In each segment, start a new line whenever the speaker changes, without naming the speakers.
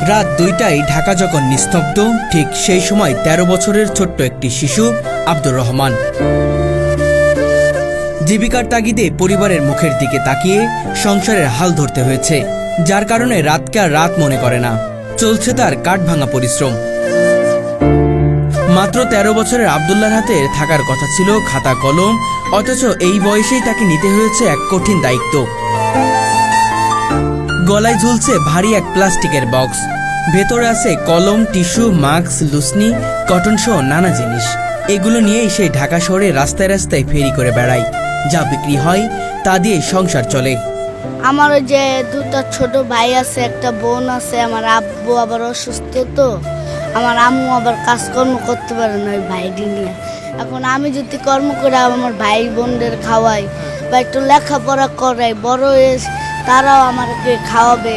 রাত দুইটায় ঢাকা যখন নিস্তব্ধ, ঠিক সেই সময় ১৩ বছরের ছোট্ট একটি শিশু, আব্দুর রহমান। জীবিকার তাগিদে পরিবারের মুখের দিকে তাকিয়ে সংসারের হাল ধরতে হয়েছে, যার কারণে রাতকে আর রাত মনে করে না। চলছে তার কাঠভাঙা পরিশ্রম। মাত্র ১৩ বছরের আবদুল্লার হাতে থাকার কথা ছিল খাতা কলম অথচ এই বয়সেই তাকে নিতে হয়েছে এক কঠিন দায়িত্ব। গলায় ঝুলছে ভারী এক প্লাস্টিকের বক্স। ভেতরে আছে কলম, টিস্যু, মাস্ক, লুসনি, কটন সহ নানা জিনিস। এগুলো নিয়েই সে ঢাকা শহরে রাস্তায় রাস্তায় ফেরি করে বেড়ায় যা বিক্রি হয়, তা দিয়ে সংসার চলে।
আমার ওই যে দুটো ছোট ভাই আছে, একটা বোন আছে, আমার আব্বু আবার অসুস্থ তো। আমার আম্মু আবার কাজকর্ম করতে পারে না ওই ভাইটি নিয়ে। এখন আমি যদি কর্ম করে, আমার ভাই বোনদের খাওয়াই বা একটু লেখাপড়া করাই, বড় হয়ে তারাও আমাকে খাওয়াবে,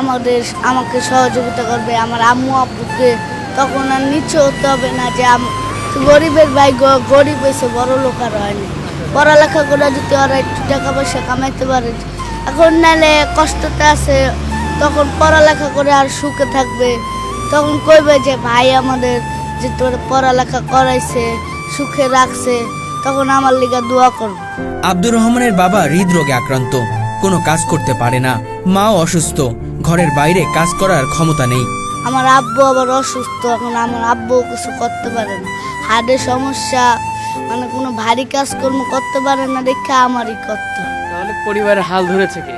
আমাদের, আমাকে সহযোগিতা করবে, আমার আম্মু আব্বুকে তখন আর নিচে হতে হবে না যে গরিবের ভাই গরিব হয়েছে, বড় লোক আর হয়নি পড়ালেখা করে যদি ওরা একটু টাকা পয়সা কামাইতে পারে, এখন নাহলে কষ্টতে আছে, তখন পড়ালেখা করে আর সুখে থাকবে। তখন কইবে যে ভাই আমাদের যে তোর পড়ালেখা করাইছে, সুখে রাখছে, তখন আমার লিগা দোয়া করবে।
আব্দুর রহমানের বাবা হৃদরোগে আক্রান্ত। কোনো কাজ করতে পারে না। মাও অসুস্থ। ঘরের বাইরে কাজ করার ক্ষমতা নেই।
আমার আব্বু আবার অসুস্থ এখন আমার আব্বু কিছু করতে পারে না। হার্টের সমস্যা মানে কোনো ভারী কাজকর্ম করতে পারে না দেখে আমারই করতে হয়।
তাহলে পরিবারের হাল ধরেছে কে?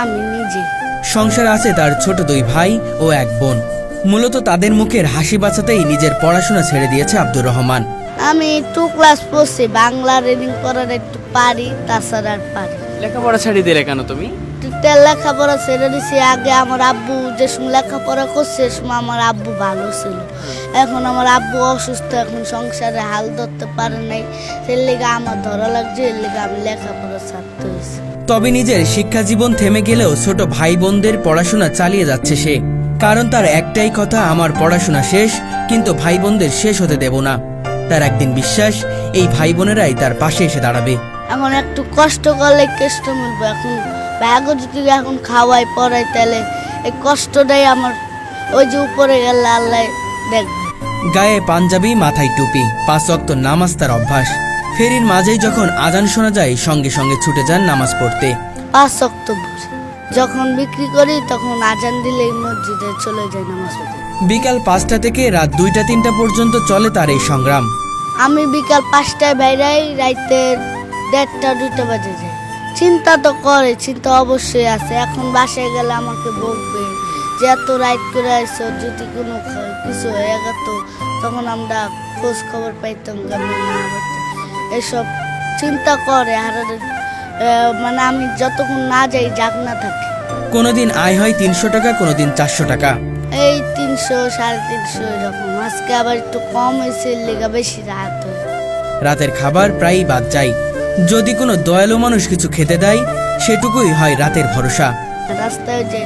আমি নিজে।
সংসার আছে তার ছোট দুই ভাই ও এক বোন। মূলত তাদের মুখের হাসি বাঁচাতেই নিজের পড়াশোনা ছেড়ে দিয়েছে আব্দুর রহমান।
আমি টু ক্লাস পড়ছি বাংলা রিডিং করার একটু পারি তাছাড়া আর পারি
লেখাপড়া ছাড়িয়ে দিলে কেন তুমি?
তেল লেখাপড়া ছেড়ে দিছি। আগে আমার আব্বু যে সময় লেখাপড়া করছে সে সময় আমার আব্বু ভালো ছিল। এখন আমার আব্বু অসুস্থ এখন সংসারে হাল ধরতে পারে নাই। সেই লেগে আমার ধরা লাগছে এর লেগে আমি লেখাপড়া ছাড়তে হয়েছে।
তবে নিজের শিক্ষা জীবন থেমে গেলেও ছোট ভাই বোনদের পড়াশোনা চালিয়ে যাচ্ছে সে। কারণ তার একটাই কথা আমার পড়াশোনা শেষ কিন্তু ভাই বোনদের শেষ হতে দেব না। তার একদিন বিশ্বাস এই ভাই বোনেরাই তার পাশে এসে দাঁড়াবে।
এখন একটু কষ্ট করলে কেষ্ট মিলবে। এখন ব্যাগও যদি এখন খাওয়াই পড়াই তাহলে এই কষ্টটাই আমার ওই যে উপরে গেলে আল্লাহ দেখবে।
গায়ে পাঞ্জাবি মাথায় টুপি পাঁচ অক্ত নামাজ তার অভ্যাস। ফেরির মাঝেই যখন আজান শোনা যায় সঙ্গে সঙ্গে ছুটে যান নামাজ পড়তে।
পাঁচ অক্টোবর যখন বিক্রি করি তখন আজান দিলেই মসজিদে চলে যায় নামাজ পড়তে।
বিকাল পাঁচটা থেকে রাত দুইটা তিনটা পর্যন্ত চলে তার এই সংগ্রাম।
আমি বিকাল পাঁচটায় বাইরাই রাইতে দেড়টা দুইটা বাজে যায়। চিন্তা তো করে চিন্তা অবশ্যই আছে। এখন বাসায় গেলে আমাকে বকবে যে এত রাইট করে আসছো যদি কোনো কিছু হয়ে গেত তখন আমরা খোঁজ খবর পাইতাম কেমন না এসব চিন্তা করে আর মানে আমি যতক্ষণ না যাই যাক না থাকি।
কোনোদিন আয় হয় তিনশো টাকা কোনোদিন চারশো টাকা।
এই তিনশো সাড়ে তিনশো এরকম। আজকে আবার একটু কম হয়েছে লেগে বেশি রাত
রাতের খাবার প্রায়ই বাদ যায়। যদি কোনো দয়ালু মানুষ কিছু খেতে দেয় সেটুকুই হয় রাতের ভরসা।
রাস্তায় যে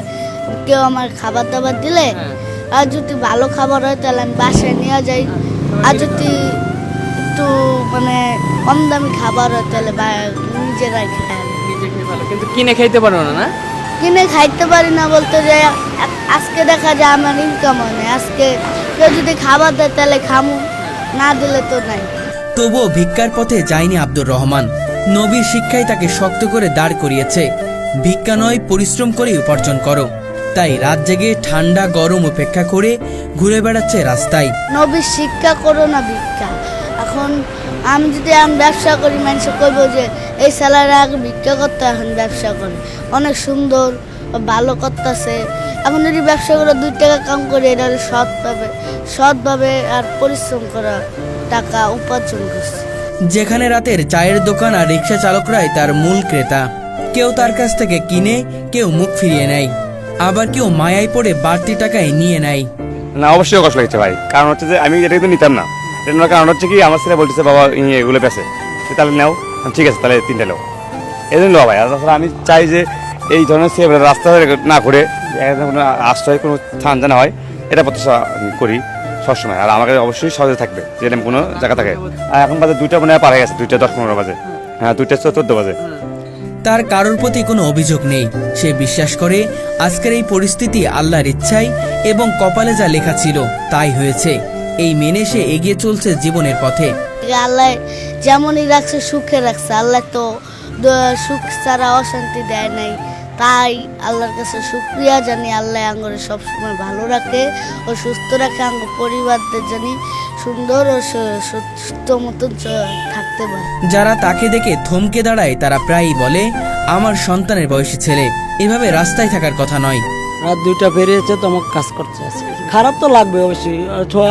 কেউ আমার খাবার দাবার দিলে
হ্যাঁ।
আর যদি ভালো খাবার হয় তাহলে আমি বাসায় নিয়ে যাই। আর যদি একটু মানে কম দামি খাবার হয় তাহলে নিজেরাই খাই
কিন্তু কিনে খাইতে পারো না না?
কিনে খাইতে পারি না বলতে যে আজকে দেখা যায় আমার ইনকাম হয় না আজকে কেউ যদি খাবার দেয় তাহলে খামু। না দিলে তো নাই।
তবুও ভিক্ষার পথে যায়নি আব্দুর রহমান। নবীর শিক্ষাই তাকে শক্ত করে দাঁড় করিয়েছে। ভিক্ষা নয়, পরিশ্রম করে উপার্জন করো। তাই রাত জেগে ঠান্ডা, গরম উপেক্ষা করে ঘুরে বেড়াচ্ছে রাস্তায়।
নবীর শিক্ষা করো না ভিক্ষা। এখন আমি যদি আমি ব্যবসা করি, মানুষ কইব যে, এই স্যালারি আগে ভিক্ষা করতে এখন ব্যবসা করে। অনেক সুন্দর, ভালো করতেছে। এখন যদি ব্যবসা করে দুই টাকা কাম করে, এটা সৎভাবে সৎভাবে আর পরিশ্রম করা। টাকা উপার্জন করছে।
যেখানে রাতের চায়ের দোকান আর রিক্সা চালকরাই তার মূল ক্রেতা। কেউ তার কাছ থেকে কিনে কেউ মুখ ফিরিয়ে নেয়। আবার কেউ মায়ায় পড়ে বাড়তি টাকায় নিয়ে নেয়।
না অবশ্যই কষ্ট লাগছে ভাই। কারণ হচ্ছে যে আমি এটা কিন্তু নিতাম না। এটা নেওয়ার কারণ হচ্ছে কি আমার ছেলে বলতেছে বাবা ইনি এগুলো পেছে তাহলে নাও। ঠিক আছে তাহলে তিনটে নাও। এই জন্য ভাই আর তাছাড়া আমি চাই যে এই ধরনের সে রাস্তা না করে কোনো আশ্রয় কোনো স্থান জানা হয় এটা প্রত্যাশা করি। সবসময় আর আমাকে অবশ্যই সহজে থাকবে যেরকম কোনো জায়গা থাকে। আর এখন বাজে দুইটা মনে হয় পার হয়ে গেছে দুইটা দশ পনেরো বাজে। হ্যাঁ দুইটা চোদ্দ বাজে।
তার কারোর প্রতি কোনো অভিযোগ নেই। সে বিশ্বাস করে আজকের এই পরিস্থিতি আল্লাহর ইচ্ছাই এবং কপালে যা লেখা ছিল তাই হয়েছে। এই মেনে সে এগিয়ে চলছে জীবনের পথে।
আল্লাহ যেমনই রাখছে সুখে রাখছে। আল্লাহ তো সুখ ছাড়া অশান্তি দেয় নাই। তাই আল্লাহর কাছে শুক্রিয়া জানি আল্লাহ আঙ্গরে সবসময় ভালো রাখে ও সুস্থ রাখে। আঙ্গ পরিবারদের জানি সুন্দর ও সুস্থ মতন থাকতে পারে।
যারা তাকে দেখে থমকে দাঁড়ায় তারা প্রায়ই বলে আমার সন্তানের বয়সী ছেলে। এভাবে রাস্তায় থাকার কথা নয়।
রাত দুইটা বেরিয়েছে তো আমাকে কাজ করতে আছে। খারাপ তো লাগবে অবশ্যই।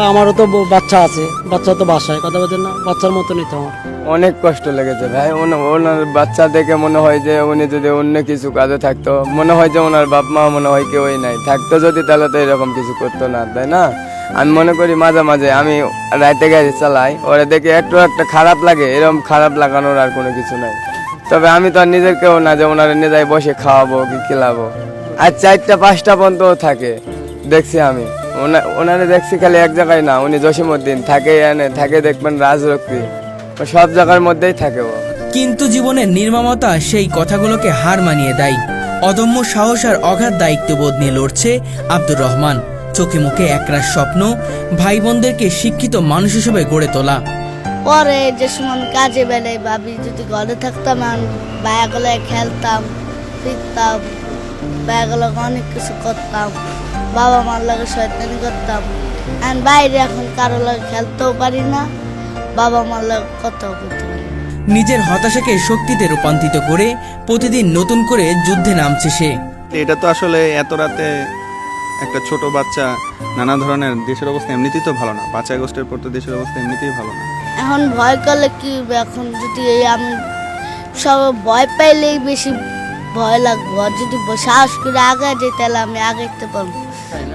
আমারও তো বাচ্চা আছে। বাচ্চা তো বাসায়। কথা বলছেন না? বাচ্চার মতনই তো আমার।
অনেক কষ্ট লেগেছে ভাই। ওনা- ওনার বাচ্চা দেখে মনে হয় যে উনি যদি অন্য কিছু কাজে থাকতো, মনে হয় যে ওনার বাপ মা মনে হয় কেউই নাই। থাকতো যদি তাহলে তো এরকম কিছু করতো না, তাই না? আমি মনে করি মাঝে মাঝে আমি রাইতে গাড়ি চালাই, ওরা দেখে একটু একটা খারাপ লাগে এরকম খারাপ লাগানোর আর কোনো কিছু নাই। তবে আমি তো আর নিজের কেউ না যে ওনারা নিজেই বসে খাওয়াবো কি খেলাবো। আর চারটা, পাঁচটা পর্যন্ত থাকে, দেখছি আমি। ওনা- ওনারে দেখছি খালি এক জায়গায় না, উনি জসিমউদ্দিন। থাকে এনে, থাকে দেখবেন রাজরক্ষী। সব জায়গার মধ্যেই থাকে ও।
কিন্তু জীবনের নির্মমতা সেই কথাগুলোকে হার মানিয়ে দেয়। অদম্য সাহস আর অগাধ দায়িত্ববোধ নিয়ে লড়ছে আব্দুর রহমান। চোখে মুখে একরাশ স্বপ্ন ভাই বোনদেরকে শিক্ষিত মানুষ হিসেবে গড়ে তোলা।
পরে যে সময় কাজে বেলায় ভাবি যদি ঘরে থাকতাম বায়াগুলো খেলতাম ফিরতাম বায়াগুলো অনেক কিছু করতাম বাবা মার লাগে শয়তানি করতাম। এখন বাইরে এখন কারও লাগে খেলতেও পারি না। বাবা কথাও করতে পারি
নিজের হতাশাকে শক্তিতে রূপান্তরিত করে প্রতিদিন নতুন করে যুদ্ধে নামছে সে।
এটা তো আসলে এত রাতে একটা ছোট বাচ্চা নানা ধরনের দেশের অবস্থা এমনিতেই তো ভালো না। পাঁচ আগস্টের পর তো দেশের অবস্থা এমনিতেই ভালো না।
এখন ভয় করলে কি এখন যদি এই আমি সব ভয় পাইলেই বেশি ভয় লাগবে। আর যদি সাহস করে আগে যাই তাহলে আমি আগাইতে পারব।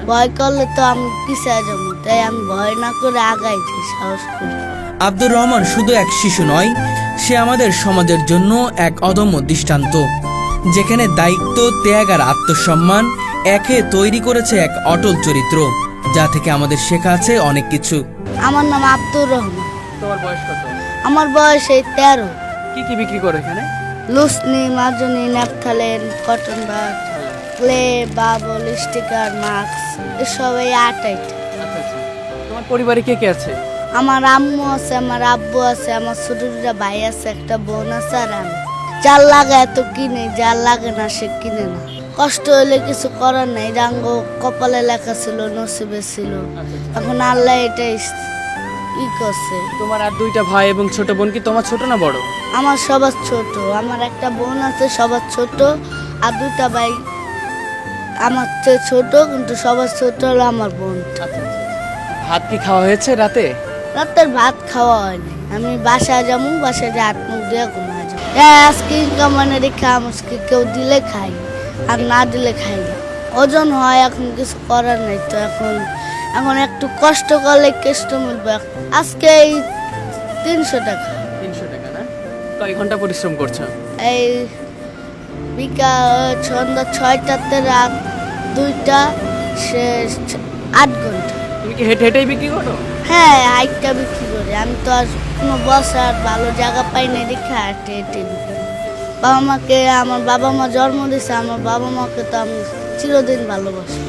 ভয় করলে তো আমি পিছিয়ে যাব। তাই আমি ভয় না করে আগাই যাই সাহস করে।
আব্দুর রহমান শুধু এক শিশু নয় সে আমাদের সমাজের জন্য এক অদম্য দৃষ্টান্ত। যেখানে দায়িত্ব ত্যাগ আর আত্মসম্মান একে তৈরি করেছে এক অটল চরিত্র যা থেকে আমাদের শেখা আছে অনেক কিছু।
আমার নাম আব্দুর রহমান।
তোমার বয়স কত?
আমার বয়স এই তেরো।
কি কি বিক্রি করো এখানে?
লুসনি মাজনি naphthalene cotton bud clay bubble sticker mask এসব এই আট আইটেম।
আচ্ছা আচ্ছা। তোমার পরিবারে কে কে আছে?
আমার আম্মু আছে আমার আব্বু আছে আমার ছোট দুটা ভাই আছে একটা বোন আছে আর আমি। যার লাগে এত কিনে যার লাগে না সে কিনে না। কষ্ট হলে কিছু করার নাই রাঙ্গ কপালে লেখা ছিল নসিবে ছিল। এখন আল্লাহ এটা ই করছে।
তোমার আর দুইটা ভাই এবং ছোট বোন কি তোমার ছোট না বড়?
আমার সবার ছোট আমার একটা বোন আছে সবার ছোট আর দুটা ভাই আমার চেয়ে ছোট কিন্তু সবার ছোট হলো আমার বোন।
আচ্ছা আচ্ছা। ভাত কি খাওয়া হয়েছে রাতে?
রাতের ভাত খাওয়া হয়নি। আমি বাসায় যাব বাসায় যে হাত মুখ দিয়ে ঘুমায় যাব। হ্যাঁ আজকে ইনকাম মানে রেখে আজকে কেউ দিলে খাই আর না দিলে খাই না। ওজন হয় এখন কিছু করার নাই তো এখন। এখন একটু কষ্ট করলে কেষ্ট মিলবে। আজকে এই তিনশো টাকা।
তিনশো টাকা না? কয় ঘণ্টা পরিশ্রম করছ?
এই বিকাল সন্ধ্যা ছয়টাতে রাত দুইটা শেষ আট ঘণ্টা।
তুমি কি হেঁটে হেঁটেই বিক্রি করো?
হ্যাঁ হাইটটা বিক্রি করি। আমি তো আর কোনো বসার ভালো জায়গা পাই না, দেখে হাঁটে হেঁটে। বাবা মাকে, আমার বাবা মা জন্ম দিয়েছে আমার বাবা মাকে তো আমি চিরদিন ভালোবাসি।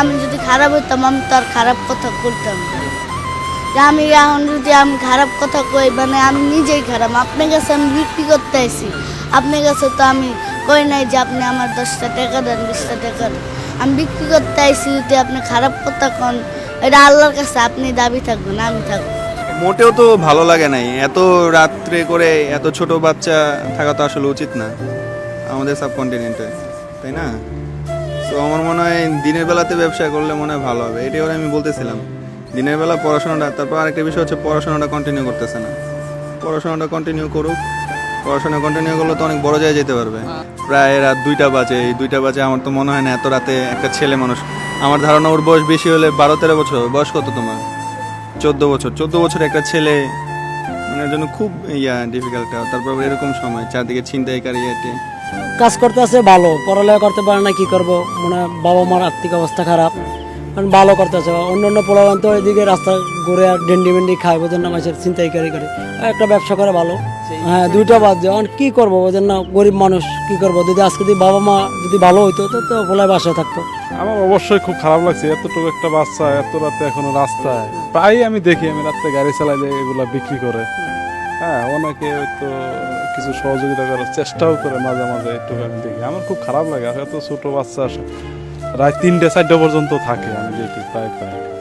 আমি যদি খারাপ হইতাম, আমি তো আর খারাপ কথা করতাম আমি এখন যদি আমি খারাপ কথা কই মানে আমি নিজেই খারাপ। আপনার কাছে আমি বিক্রি করতে আইছি। আপনার কাছে তো আমি কই নাই যে আপনি আমার দশটা টাকা দেন, বিশটা টাকা দেন। আমি বিক্রি করতে আইছি যদি আপনি খারাপ কথা কন এটা আল্লাহর কাছে আপনি দাবি থাকবেন, আমি থাকব।
মোটেও তো ভালো লাগে নাই। এত রাত্রে করে এত ছোট বাচ্চা থাকা তো আসলে উচিত না আমাদের সাবকন্টিনেন্টে তাই না? তো আমার মনে হয় দিনের বেলাতে ব্যবসা করলে মনে হয় ভালো হবে। এটাই আমি বলতেছিলাম। দিনের বেলা পড়াশোনাটা, তারপর আরেকটা বিষয় হচ্ছে পড়াশোনাটা কন্টিনিউ করতেছে না। পড়াশোনাটা কন্টিনিউ করুক। পড়াশোনা কন্টিনিউ করলে তো অনেক বড় জায়গায় যেতে পারবে। প্রায় রাত দুইটা বাজে। এই দুইটা বাজে আমার তো মনে হয় না এত রাতে একটা ছেলে মানুষ আমার ধারণা ওর বয়স বেশি হলে বারো তেরো বছর। বয়স কত তোমার? চোদ্দ বছর। চোদ্দ বছর একটা ছেলে মানে জন্য খুব ইয়া ডিফিকাল্ট তারপর এরকম সময়, চারদিকে ছিনতাইকারী আছে
কাজ করতে আছে ভালো, পড়ালেখা করতে পারে না, কি করব? মানে বাবা মার আর্থিক অবস্থা খারাপ। কারণ ভালো করতেছে। অন্য অন্য পোলাবান তো এদিকে রাস্তা ঘুরে আর ডেন্ডি মেন্ডি খায় বোঝেন না মাছের চিন্তাইকারি করে একটা ব্যবসা করে ভালো। হ্যাঁ দুইটা বাদ যায় এখন কি করব বোঝেন না গরিব মানুষ কি করব? যদি আজকে যদি বাবা মা যদি ভালো হইতো তো তো পোলায় বাসায় থাকতো।
আমার অবশ্যই খুব খারাপ লাগছে এতটুকু একটা বাচ্চা এত রাতে এখনও রাস্তায়। প্রায়ই আমি দেখি আমি রাত্রে গাড়ি চালাই যে এগুলা বিক্রি করে। হ্যাঁ অনেকে হয়তো কিছু সহযোগিতা করার চেষ্টাও করে মাঝে মাঝে একটু আমি দেখি। আমার খুব খারাপ লাগে আর এত ছোট বাচ্চা আসে রাত তিনটে চারটে পর্যন্ত থাকে আমি দেখি প্রায় প্রায়।